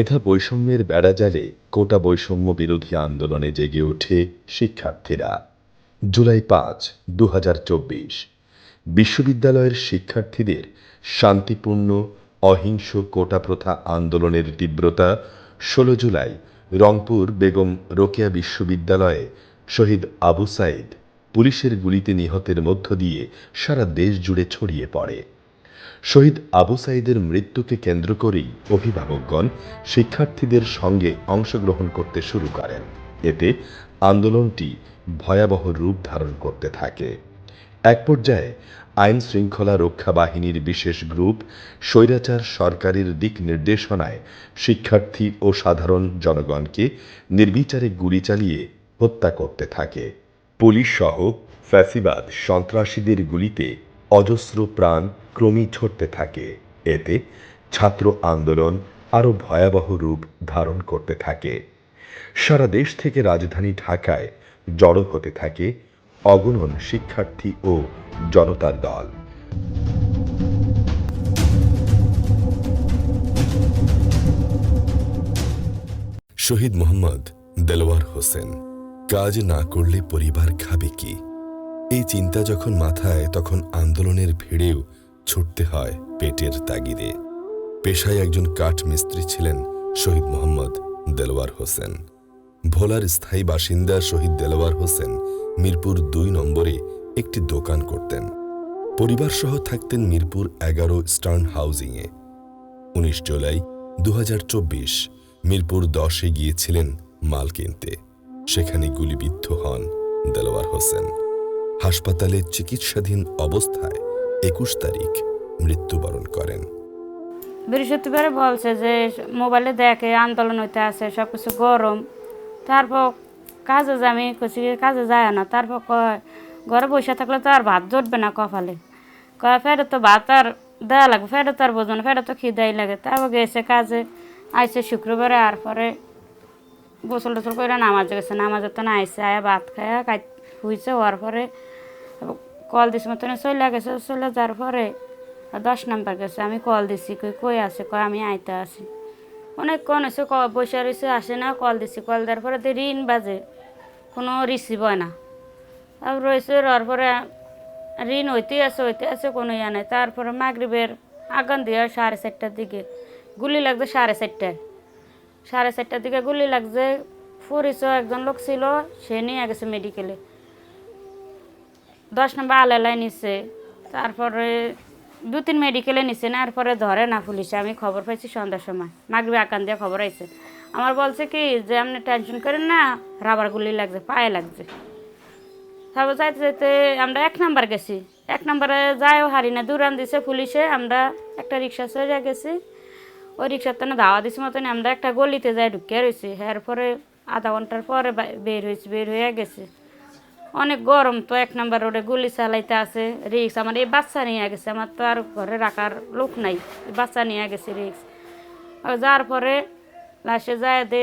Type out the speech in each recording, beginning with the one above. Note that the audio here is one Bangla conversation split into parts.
মেধা বৈষম্যের বেড়াজালে কোটা বৈষম্য বিরোধী আন্দোলনে জেগে ওঠে শিক্ষার্থীরা। জুলাই পাঁচ দু বিশ্ববিদ্যালয়ের শিক্ষার্থীদের শান্তিপূর্ণ, অহিংস কোটা প্রথা আন্দোলনের তীব্রতা ষোলো জুলাই রংপুর বেগম রোকেয়া বিশ্ববিদ্যালয়ে শহীদ আবু সাইদ পুলিশের গুলিতে নিহতের মধ্য দিয়ে সারা দেশ জুড়ে ছড়িয়ে পড়ে। শহীদ আবু সাইদের মৃত্যুকে কেন্দ্র করেই অভিভাবকগণ শিক্ষার্থীদের সঙ্গে অংশগ্রহণ করতে শুরু করেন। এতে আন্দোলনটি ভয়াবহ রূপ ধারণ করতে থাকে। এক পর্যায়ে আইন শৃঙ্খলা রক্ষা বাহিনীর বিশেষ গ্রুপ স্বৈরাচার সরকারের দিক নির্দেশনায় শিক্ষার্থী ও সাধারণ জনগণকে নির্বিচারে গুলি চালিয়ে হত্যা করতে থাকে। পুলিশ সহ ফ্যাসিবাদ সন্ত্রাসীদের গুলিতে অজস্র প্রাণ ক্রমেই ছড়তে থাকে। এতে ছাত্র আন্দোলন আরও ভয়াবহ রূপ ধারণ করতে থাকে। সারা দেশ থেকে রাজধানী ঢাকায় জড়ো হতে থাকে অগণন শিক্ষার্থী ও জনতার দল। শহীদ মোহাম্মদ দেলোয়ার হোসেন, কাজ না করলে পরিবার খাবে কি? এই চিন্তা যখন মাথায়, তখন আন্দোলনের ভিড়েও ছুটতে হয় পেটের তাগিদে। পেশায় একজন কাঠ মিস্ত্রি ছিলেন শহীদ মোহাম্মদ দেলোয়ার হোসেন। ভোলার স্থায়ী বাসিন্দা শহীদ দেলোয়ার হোসেন মিরপুর দুই নম্বরে একটি দোকান করতেন। পরিবারসহ থাকতেন মিরপুর এগারো স্টার্ন হাউজিংয়ে। উনিশ জুলাই দু হাজার চব্বিশ মিরপুর দশে গিয়েছিলেন মাল কিনতে। সেখানে গুলিবিদ্ধ হন দেলোয়ার হোসেন। হাসপাতালে চিকিৎসাধীন অবস্থায় একুশ তারিখ মৃত্যুবরণ করেন। বৃহস্পতিবারে বলছে যে মোবাইলে দেখে আন্দোলন হইতে আছে সব কিছু গরম। তারপর কাজে যে আমি কাজে যায় না। তারপর কয়, ঘরে বসে থাকলে তো আর ভাত জুটবে না কপালে। কয়, ফেরত তো ভাত আর দেওয়া লাগবে, ফেরত আর বোঝো না, ফেরত তো খিদাই লাগে। তারপর গেছে কাজে আইসে শুক্রবারে, আর পরে গোসল টোসল করে নামাজে গেছে। নামাজে তো না আইসে আয়া ভাত খায়া খাই হইছে হওয়ার পরে কল দিস মতন চলে গেছে চলে যাওয়ার পরে দশ নাম্বার গেছে। আমি কল দিছি, কই কই আছে, কয়, আমি আইতা আছি। অনেকক্ষণ এসে ক বসে রয়েছে আসে না, কল দিছি। কল দেওয়ার পরে তো ঋণ বাজে, কোনো রিসিভ হয় না। আর রয়েছে রওয়ার পরে ঋণ হইতে আছে হইতে আছে, কোনো ইয়া নাই। তারপরে মাগরিবের আগান দিয়ে সাড়ে চারটার দিকে। গুলি লাগছে সাড়ে চারটায় সাড়ে চারটার দিকে গুলি লাগছে। ফুরিস একজন লোক ছিল, সে নিয়ে গেছে মেডিকেলে দশ নম্বর আলালাই নিচ্ছে তারপরে দু, তিন মেডিকেলে নিচ্ছে না, এরপরে ধরে না পুলিশে। আমি খবর পাইছি সন্ধ্যার সময়। মাগবি আকান দিয়ে খবর আইছে। আমার বলছে কি, যে আপনি টেনশন করেন না রাবার গুলি লাগছে, পায়ে লাগছে। তারপর যাইতে যাইতে আমরা এক নাম্বার গেছি। এক নাম্বারে যাইও হারি না, দূরান দিছে পুলিশে, আমরা একটা রিক্সা চলে গেছি। ওই রিক্সার তো ধাওয়া দিছি মতন আমরা একটা গলিতে যাই ঢুকিয়ে রয়েছি এরপরে আধা ঘণ্টার পরে বের হয়েছি বের হয়ে গেছে। অনেক গরম তো এক নাম্বার রোডে গুলি চালাইতে আছে, রিক্স। আমার এই বাচ্চা নিয়ে গেছে, আমার তো আর ঘরে রাখার লোক নাই। বাচ্চা নিয়ে গেছে রিক্স। যার পরে লাস্টে যায় দে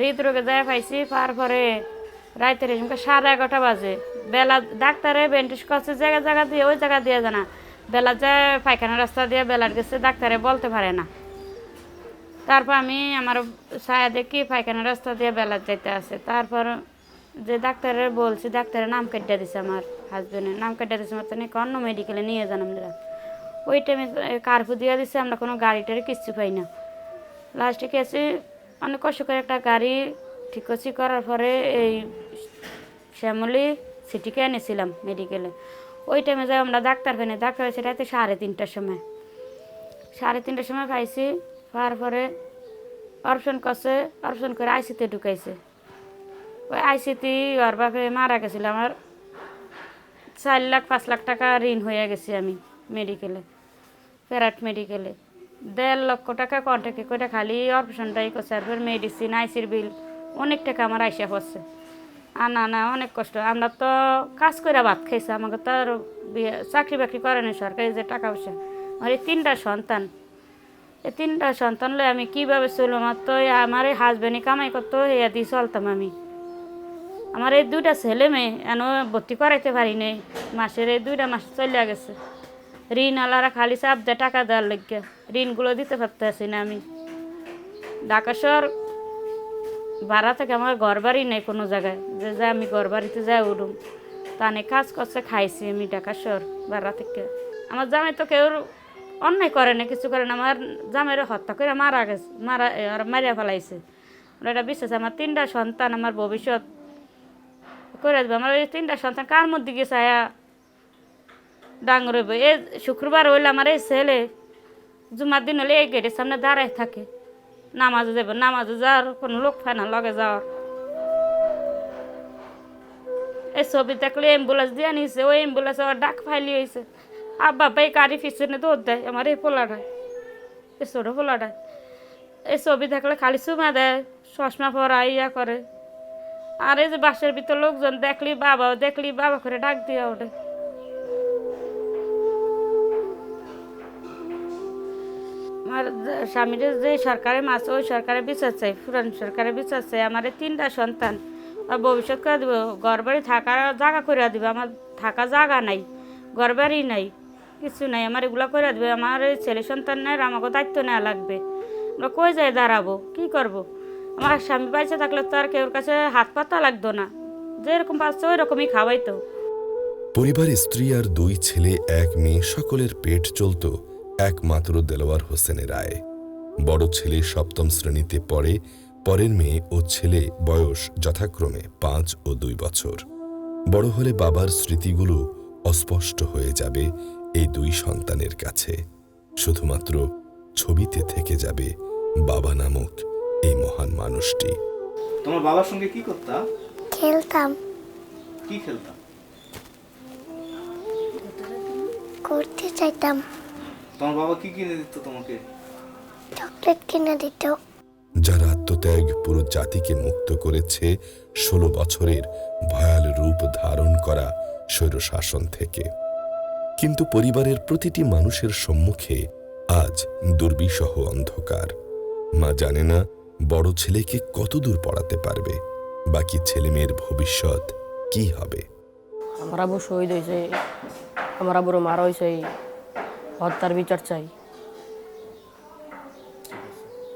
হৃদরোগে যায় পাইছি তারপরে রাইতের এসে সাড়ে এগারোটা বাজে। বেলা ডাক্তারে বেন্টিস করছে, জায়গা জায়গা দিয়ে, ওই জায়গা দিয়ে জানা। বেলা যায় পায়খানা রাস্তা দিয়ে বেলার গেছে, ডাক্তারে বলতে পারে না। তারপর আমি আমার ছায়া দেখি পায়খানা রাস্তা দিয়ে বেলার যাইতে আছে। তারপর যে ডাক্তারের বলছি, ডাক্তারের নাম কেটে দিছে আমার হাজবেন্ডের নাম কেটে দিছে মতো নাকি অন্য মেডিকেলে নিয়ে যান আমরা। ওই টাইমে কার্ফু দিয়ে দিছে, আমরা কোনো গাড়ি টাড়ি কিচ্ছু পাই না। লাস্টে গেছি, অনেক কষ্ট করে একটা গাড়ি ঠিক করছি, করার পরে এই শ্যামলি সিটিকে এনেছিলাম মেডিকেলে ওই টাইমে যাই আমরা ডাক্তার পাইনি ডাক্তার রাতে সাড়ে তিনটার সময়। সাড়ে তিনটার সময় পাইছি, পাওয়ার পরে অপারেশন করছে, অপারেশন করে আইসিতে ঢুকাইছে। ওই আইসিতে ওর বাপে মারা গেছিল আমার। চার লাখ, পাঁচ লাখ টাকা ঋণ হয়ে গেছি আমি মেডিকেলে প্যারাট মেডিকেলে দেড় লক্ষ টাকা কন্ট্যাক্টে করে খালি অপারেশনটাই করছে আর মেডিসিন আইসির বিল অনেক টাকা আমার আইসা পড়ছে। আনা না অনেক কষ্ট। আমরা তো কাজ করে ভাত খাইছি, আমাকে তো আর চাকরি বাকরি করে না সরকারি যে টাকা পয়সা। আমার এই তিনটা সন্তান, এই তিনটা সন্তান লই আমি কীভাবে চলবো? আমার তো আমার এই হাজব্যান্ডই কামাই করতো ইয়া দিয়ে চলতাম আমি। আমার এই দুইটা ছেলে মেয়ে এন ভর্তি করাইতে পারি নাই। মাসের এই দুইটা মাস চলে গেছে। ঋণ আলারা খালি চাপ দেয় টাকা দেওয়ার লেগে ঋণগুলো দিতে পারতেছি না আমি। ঢাকা ভাড়া থেকে আমার ঘর বাড়ি নেই কোনো জায়গায়। যে যে আমি ঘর বাড়িতে যাই উঠুম, তা অনেক কাজ করছে, খাইছি আমি ঢাকা ভাড়া থেকে। আমার জামাই তো কেউ অন্যায় করে না, কিছু করে না। আমার জামাইরে হত্যা করে মারা গেছে, মারা মারিয়া ফেলাইছে। ওরা এটা বিশ্বাস, আমার তিনটা সন্তান, আমার ভবিষ্যৎ করে দেবে আমার এই তিনটা সন্তান কার মধ্যে গেছে আয়া ডাঙর হইব এ শুক্রবার হইলে আমার এই ছেলে জুমার দিন হলে এই গেটের সামনে দাঁড়ায় থাকে। নামাজে যাবে নামাজে যাওয়ার কোনো লোক পায় না লগে যাওয়ার। এই ছবি দেখলে অ্যাম্বুলেন্স দিয়ে নিছে, ওই অ্যাম্বুলেন্স আবার ডাক ফাইলি হয়েছে আব্বা ভাই গাড়ি পিছনে দৌড় দেয়, আমার এই পোলাটায়, এই ছোটো পোলাটায়। এই ছবি দেখলে খালি চুমা দেয়, চশমা পরা, ইয়া করে। আর এই যে বাসের ভিতর লোকজন, দেখলি বাবা দেখলি বাবা করে ডাক দিয়ে ওঠে। আমার স্বামীর যে সরকারের মাছ, ওই সরকারে বিচার চাই পুরান সরকারে বিচার চাই আমার তিনটা সন্তান। ভবিষ্যৎ করে দিব, ঘর বাড়ি থাকার জায়গা করে দিব, আমার থাকা জায়গা নাই, ঘর বাড়ি নাই, কিছু নাই, আমার এগুলো করে দিবে, আমার ছেলে সন্তান নাই আমাকে দায়িত্ব নেওয়া লাগবে। আমরা কই যাই দাঁড়াবো, কি করব। আমার স্বামী বাইসে থাকলে তো আর কেউর কাছে হাত পাতা লাগতো না। যেরকম পাচ্ছে ওই রকমই খাওয়াইতো। পরিবার স্ত্রী আর দুই ছেলে, এক মেয়ে, সকলের পেট চলত একমাত্র দেলোয়ার হোসেনের রায়। বড় ছেলে সপ্তম শ্রেণীতে পড়ে, পরের মেয়ে ও ছেলে বয়স যথাক্রমে পাঁচ ও দুই বছর। বড় হলে বাবার স্মৃতিগুলো অস্পষ্ট হয়ে যাবে এই দুই সন্তানের কাছে। শুধুমাত্র ছবিতে থেকে যাবে বাবা নামক এই মহান মানুষটি। তোমার বাবার সঙ্গে কি করতা? খেলতাম। কি খেলতাম করতে চাইতাম। তোমার বাবা কি কিনে দিত তোমাকে? চকলেট কিনে দিত। যার আত্মত্যাগ পুরো জাতিকে মুক্ত করেছে ষোলো বছরের ভয়াল রূপ ধারণ করা স্বৈরশাসন থেকে। কিন্তু পরিবারের প্রতিটি মানুষের সম্মুখে আজ দুর্বিষহ অন্ধকার। মা জানে না বড় ছেলেকে কতদূর পড়াতে পারবে? বাকি ছেলেমেয়ের ভবিষ্যৎ কি হবে? আমার আবু শহীদ হয়েছে, আমার আবুরও মারা হয়েছে হত্যার বিচার চাই।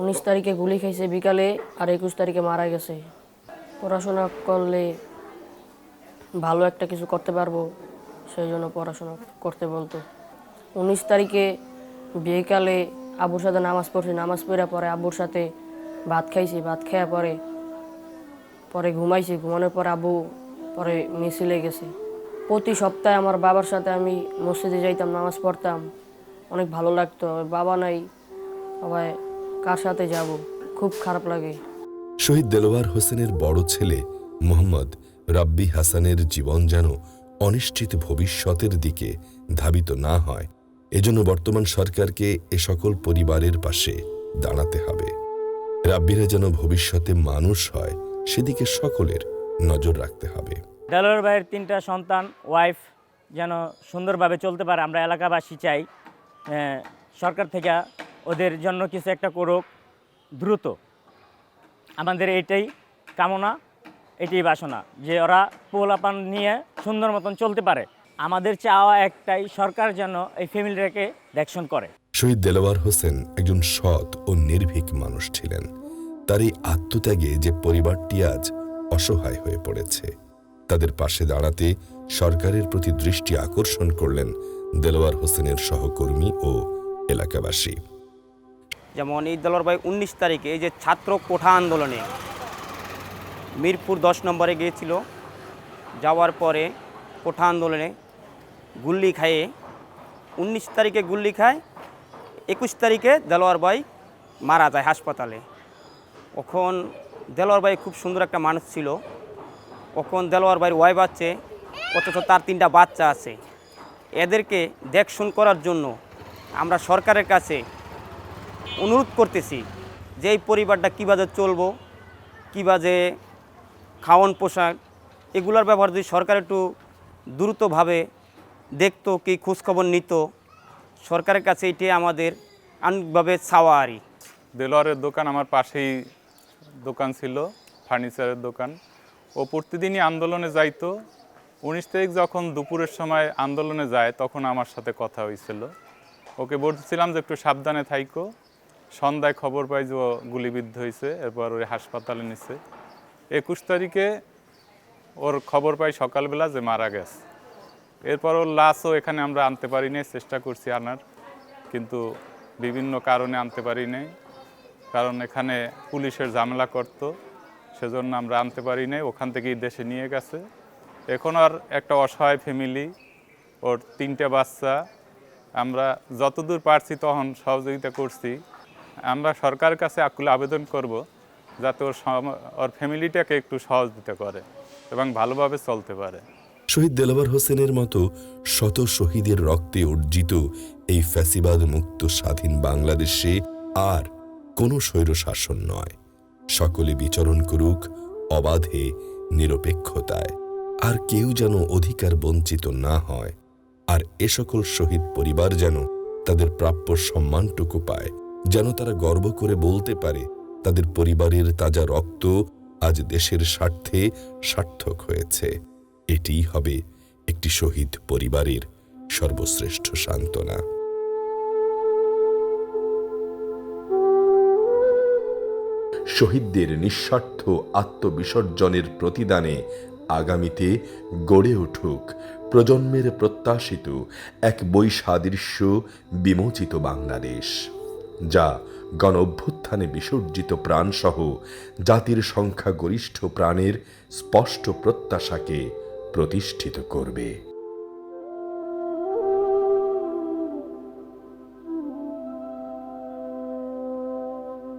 উনিশ তারিখে গুলি খাইছে বিকালে আর একুশ তারিখে মারা গেছে। পড়াশোনা করলে ভালো একটা কিছু করতে পারব সেই জন্য পড়াশোনা করতে বলতো। উনিশ তারিখে বিকালে আবুর সাথে নামাজ পড়ছে, নামাজ পড়ে পরে আবুর সাথে ভাত খাইছি, ভাত খাওয়া পরে পরে ঘুমাইছি, ঘুমানোর পর আবু পরে মিছিলে গেছে। প্রতি সপ্তাহে আমার বাবার সাথে আমি মসজিদে যাইতাম, নামাজ পড়তাম। অনেক ভালো লাগতো বাবা নাই, সবাই কার সাথে যাব? খুব খারাপ লাগে। শহীদ দেলোয়ার হোসেনের বড় ছেলে মোহাম্মদ রাব্বি হাসানের জীবন যেন অনিশ্চিত ভবিষ্যতের দিকে ধাবিত না হয়, এজন্য বর্তমান সরকারকে এ সকল পরিবারের পাশে দাঁড়াতে হবে। রাব্বিরা যেন ভবিষ্যতে মানুষ হয়, সেদিকে সকলের নজর রাখতে হবে। দেলোয়ার ভাইয়ের তিনটা সন্তান ওয়াইফ যেন সুন্দরভাবে চলতে পারে, আমরা এলাকাবাসী চাই সরকার থেকে ওদের জন্য কিছু একটা করুক, দ্রুত। আমাদের এটাই কামনা, এটাই বাসনা, যে ওরা পোলাপান নিয়ে সুন্দর মতন চলতে পারে। আমাদের চাওয়া একটাই, সরকার যেন এই ফ্যামিলিটাকে দেখশন করে। শহীদ দেলোয়ার হোসেন একজন সৎ ও নির্ভীক মানুষ ছিলেন। তার এই আত্মত্যাগে যে পরিবারটি আজ অসহায় হয়ে পড়েছে, তাদের পাশে দাঁড়াতে সরকারের প্রতি দৃষ্টি আকর্ষণ করলেন দেলোয়ার হোসেনের সহকর্মী ও এলাকাবাসী। যেমন এই দলের ভাই উনিশ তারিখে যে ছাত্র কোঠা আন্দোলনে মিরপুর দশ নম্বরে গিয়েছিল, যাওয়ার পরে কোঠা আন্দোলনে গুল্লি খাইয়ে, উনিশ তারিখে গুল্লি খায় একুশ তারিখে দেলোয়ার ভাই মারা যায় হাসপাতালে। ওখন দেলোয়ার ভাই খুব সুন্দর একটা মানুষ ছিল। ওখন দেলোয়ার ভাইয়ের ওয়াইফ আছে, অথচ তার তিনটা বাচ্চা আছে। এদেরকে দেখশুন করার জন্য আমরা সরকারের কাছে অনুরোধ করতেছি যে এই পরিবারটা কীভাবে চলবো, কীভাবে খাওয়ান পোশাক, এগুলোর ব্যাপারে যদি সরকার একটু দ্রুতভাবে দেখতো, কি খোঁজখবর নিত সরকারের কাছে এটি আমাদের আনুভাবে চাওয়া আরই দেলোয়ারের দোকান আমার পাশেই দোকান ছিল, ফার্নিচারের দোকান। ও প্রতিদিনই আন্দোলনে যাইতো। উনিশ তারিখ যখন দুপুরের সময় আন্দোলনে যায়, তখন আমার সাথে কথা হয়েছিল ওকে বলছিলাম যে একটু সাবধানে থাইকো। সন্ধ্যায় খবর পাই যে ও গুলিবিদ্ধ হয়েছে এরপর ওই হাসপাতালে নিছে। একুশ তারিখে ওর খবর পাই সকালবেলা যে মারা গেছে। এরপর ওর লাশও এখানে আমরা আনতে পারি নাই, চেষ্টা করছি আনার। কিন্তু বিভিন্ন কারণে আনতে পারি নাই। কারণ এখানে পুলিশের ঝামেলা করত, সেজন্য আমরা আনতে পারি নাই, ওখান থেকেই দেশে নিয়ে গেছে। এখন আর একটা অসহায় ফ্যামিলি, ওর তিনটে বাচ্চা। আমরা যতদূর পারছি তখন সহযোগিতা করছি। আমরা সরকারের কাছে আকুলে আবেদন করব যাতে ওর ওর ফ্যামিলিটাকে একটু সহযোগিতা করে এবং ভালোভাবে চলতে পারে। শহীদ দেলাওয়ার হোসেনের মতো শত শহীদের রক্তে অর্জিত এই ফ্যাসিবাদ মুক্ত স্বাধীন বাংলাদেশে আর কোনো স্বৈর শাসন নয়। সকলে বিচরণ করুক অবাধে, নিরপেক্ষতায়। আর কেউ যেন অধিকার বঞ্চিত না হয়। আর এ সকল শহীদ পরিবার যেন তাদের প্রাপ্য সম্মানটুকু পায়। যেন তারা গর্ব করে বলতে পারে, তাদের পরিবারের তাজা রক্ত আজ দেশের স্বার্থে সার্থক হয়েছে। এটিই হবে একটি শহীদ পরিবারের সর্বশ্রেষ্ঠ সান্ত্বনা। শহীদদের নিঃস্বার্থ আত্মবিসর্জনের প্রতিদানে আগামীতে গড়ে উঠুক প্রজন্মের প্রত্যাশিত এক বৈসাদৃশ্য বিমোচিত বাংলাদেশ, যা গণ অভ্যুত্থানে বিসর্জিত প্রাণসহ জাতির সংখ্যাগরিষ্ঠ প্রাণের স্পষ্ট প্রত্যাশাকে প্রতিষ্ঠিত করবে।